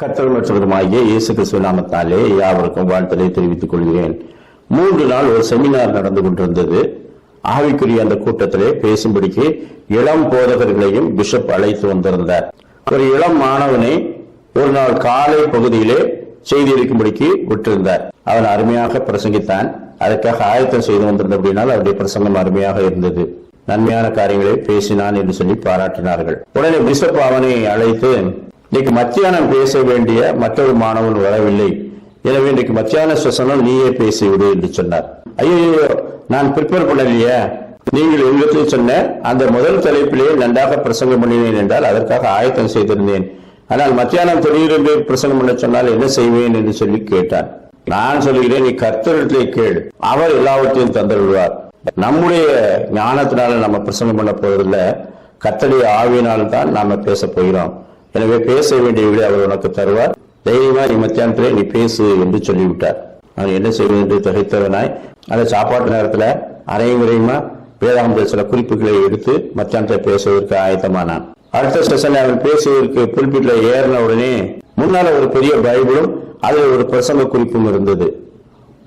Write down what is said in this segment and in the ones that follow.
கர்த்தர் மற்றவருமாகிய இயேசு கிறிஸ்துவ நாமத்தாலே யாவருக்கும் வாழ்த்தலை தெரிவித்துக் கொள்கிறேன். மூன்று நாள் ஒரு செமினார் நடந்து கொண்டிருந்தது. ஆவிக்குரிய அந்த கூட்டத்திலே பேசும்படிக்கு இளம் போதகர்களையும் பிஷப் அழைத்து வந்திருந்தார். ஒரு இளம் மாணவனை ஒரு நாள் காலை பகுதியிலே செய்தி இருக்கும்படிக்கு விட்டிருந்தார். அவன் அருமையாக பிரசங்கித்தான். அதற்காக ஆயத்தம் செய்து வந்திருந்தபடினால் அவருடைய பிரசங்கம் அருமையாக இருந்தது. நன்மையான காரியங்களை பேசினான் என்று சொல்லி பாராட்டினார்கள். உடனே பிஷப் அவனை அழைத்து இன்னைக்கு மத்தியானம் பேச வேண்டிய மற்றொரு மாணவன் வரவில்லை. எனவே இன்னைக்கு மத்தியான சுவசனம் நீயே பேசிவிடு என்று சொன்னார். ஐயோ நான் ப்ரிப்பேர் பண்ணலையே. நீங்கள் எங்களுக்கு சொன்ன அந்த முதல் தலைப்பிலே நன்றாக பிரசங்கம் பண்ணினேன் என்றால் அதற்காக ஆயத்தம் செய்திருந்தேன். ஆனால் மத்தியானம் திடீரென்று பிரசங்கம் பண்ண சொன்னால் என்ன செய்வேன் என்று சொல்லி கேட்டான் நான் சொல்கிறேன் நீ கர்த்தரிடத்தை கேள். அவர் எல்லாவற்றையும் தந்துவிடுவார் நம்முடைய ஞானத்தினால நம்ம பிரசங்கம் பண்ண போவதில்லை. கர்த்தருடைய ஆவியினால் தான் நாம பேச போகிறோம். எனவே பேச வேண்டிய விட அவர் உனக்கு தருவார். தைரியமா நீ மத்தியானத்திலே நீ பேசு என்று சொல்லிவிட்டார். நான் என்ன செய்வது என்று தகைத்தவனாய் அந்த சாப்பாட்டு நேரத்துல அரையும் குறையுமா வேதாந்த சில குறிப்புகளை எடுத்து மத்தியானத்தை பேசுவதற்கு ஆயத்தமானான். அடுத்த செஷன்ல அவன் பேசுவதற்கு புல்பீட்ல ஏறின உடனே முன்னால ஒரு பெரிய பைபிளும் அதுல ஒரு பிரசங்க குறிப்பும் இருந்தது.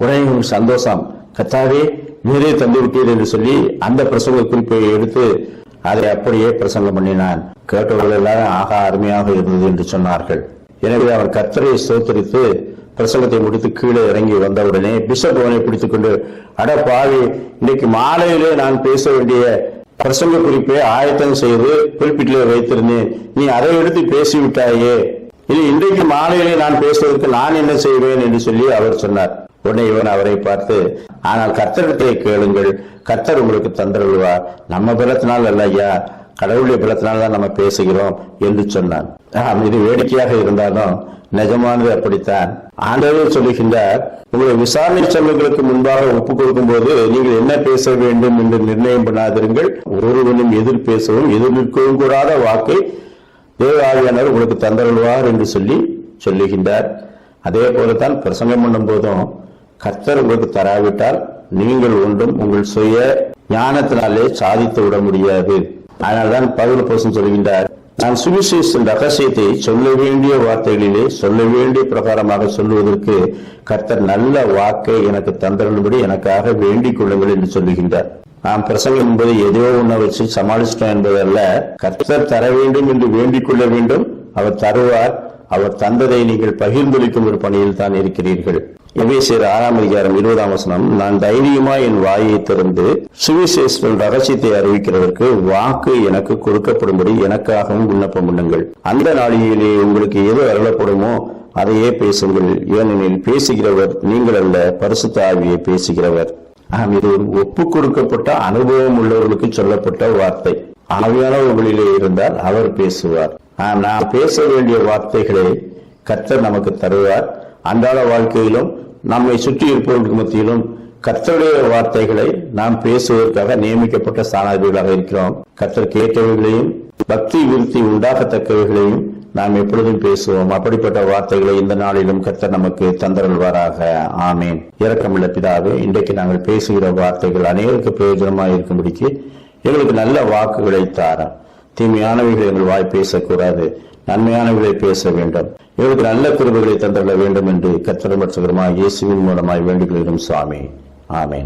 உடனே சந்தோஷம். கத்தாவே நீரே தந்து விட்டீர் என்று சொல்லி அந்த பிரசங்க குறிப்பை எடுத்து அதை அப்படியே பிரசங்கம் பண்ணினான் கேட்டவர்கள் எல்லாரும் ஆகா அருமையாக இருந்தது என்று சொன்னார்கள். எனவே அவர் கத்தரையை சோத்தரித்து பிரசங்கத்தை முடித்து கீழே இறங்கி வந்தவுடனே பிஷப் அவனை பிடித்துக் கொண்டு அட பாவி இன்னைக்கு மாலையிலே நான் பேச வேண்டிய பிரசங்க குறிப்பை ஆயத்தம் செய்து குறிப்பிட்டிலே வைத்திருந்தேன். நீ அதை எடுத்து பேசிவிட்டாயே. இனி இன்றைக்கு மாலையிலே நான் பேசுவதற்கு நான் என்ன செய்வேன் என்று சொல்லி அவர் சொன்னார். உடனே இவன் அவரை பார்த்து ஆனால் கர்த்தரிடத்தை கேளுங்கள். கர்த்தர் உங்களுக்கு தந்தருள்வார். நம்ம பலத்தினால் அல்ல ஐயா. கடவுளுடைய பலத்தினால் தான் நம்ம பேசுகிறோம் என்று சொன்னான். ஆம், இது வேடிக்கையாக இருந்தாலும் நிஜமானது அப்படித்தான். ஆண்டவர் சொல்லுகின்றார் உங்களை விசாரணை செல்வங்களுக்கு முன்பாக ஒப்பு கொடுக்கும் போது நீங்கள் என்ன பேச வேண்டும் என்று நிர்ணயம் பண்ணாதிருங்கள். ஒருவனும் எதிர் பேசவும் எதிர் நிற்கவும் கூடாத வாக்கை தேவாவியானவர் உங்களுக்கு தந்தருள்வார் என்று சொல்லி சொல்லுகின்றார். அதே போலத்தான் பிரசங்கம் பண்ணும் போதும் கர்த்தர் உங்களுக்கு தராவிட்டால் நீங்கள் ஒன்றும் உங்கள் சுய ஞானத்தினாலே சாதித்து விட முடியாது. அதனால்தான் பவுல் போசன் சொல்கின்றார் நான் சுவிசேஷன் ரகசியத்தை சொல்ல வேண்டிய வார்த்தைகளிலே சொல்ல வேண்டிய பிரகாரமாக சொல்லுவதற்கு கர்த்தர் நல்ல வாக்கை எனக்கு தந்தரும்படி எனக்காக வேண்டிக் கொள்ளுங்கள் என்று சொல்லுகின்றார். நாம் பிரசங்கம் என்பது ஏதோ ஒன்றை வச்சு சமாளிச்சிட்டோம் என்பதல்ல. கர்த்தர் தர வேண்டும் என்று வேண்டிக் கொள்ள வேண்டும். அவர் தருவார். அவர் தந்ததை நீங்கள் பகிர்ந்தளிக்கும் ஒரு பணியில் தான் இருக்கிறீர்கள். எபேசியர் ஆறாம் அதிகாரம் இருபதாம் வசனம் நான் தைரியமா என் வாயை திறந்து சுவிசேஷன் ரகசியத்தை அறிவிக்கிறதற்கு வாக்கு எனக்கு கொடுக்கப்படும்படி எனக்காகவும் விண்ணப்பம் பண்ணுங்கள். அந்த நாளிலே உங்களுக்கு எது அருளப்படுமோ அதையே பேசுங்கள். ஏனெனில் பேசுகிறவர் நீங்கள் அல்ல பரிசுத்த ஆவியை பேசுகிறவர். ஆம் இது ஒரு ஒப்பு கொடுக்கப்பட்ட அனுபவம் உள்ளவர்களுக்கு சொல்லப்பட்ட வார்த்தை. ஆவியானவர்களிலே இருந்தால் அவர் பேசுவார். ஆம் நாம் பேச வேண்டிய வார்த்தைகளை கர்த்தர் நமக்கு தருவார். அன்றாட வாழ்க்கையிலும் நம்மை சுற்றி இருப்பவர்களுக்கு மத்தியிலும் கர்த்தருடைய வார்த்தைகளை நாம் பேசுவதற்காக நியமிக்கப்பட்ட ஸ்தானாதிபதிகளாக இருக்கிறோம். கர்த்தர் கேட்டவைகளையும் பக்தி விருத்தி உண்டாகத்தக்கவைகளையும் நாம் எப்பொழுதும் பேசுவோம். அப்படிப்பட்ட வார்த்தைகளை இந்த நாளிலும் கர்த்தர் நமக்கு தந்தருள்வாராக. ஆமேன். இறக்கமுள்ள பிதாவே இன்றைக்கு நாங்கள் பேசுகிற வார்த்தைகள் அநேகருக்கு பிரயோஜனமாக இருக்கும்படிக்கு எங்களுக்கு நல்ல வாக்குகளை தாரம். தீமையானவைகளை எங்கள் வாய் பேசக்கூடாது. நன்மையானவர்களை பேச வேண்டும். எங்களுக்கு நல்ல குருபுகளை தந்தருள வேண்டும் என்று கர்த்தர் இயேசுவின் மூலமாய் வேண்டுகிறோம் சுவாமி. ஆமேன்.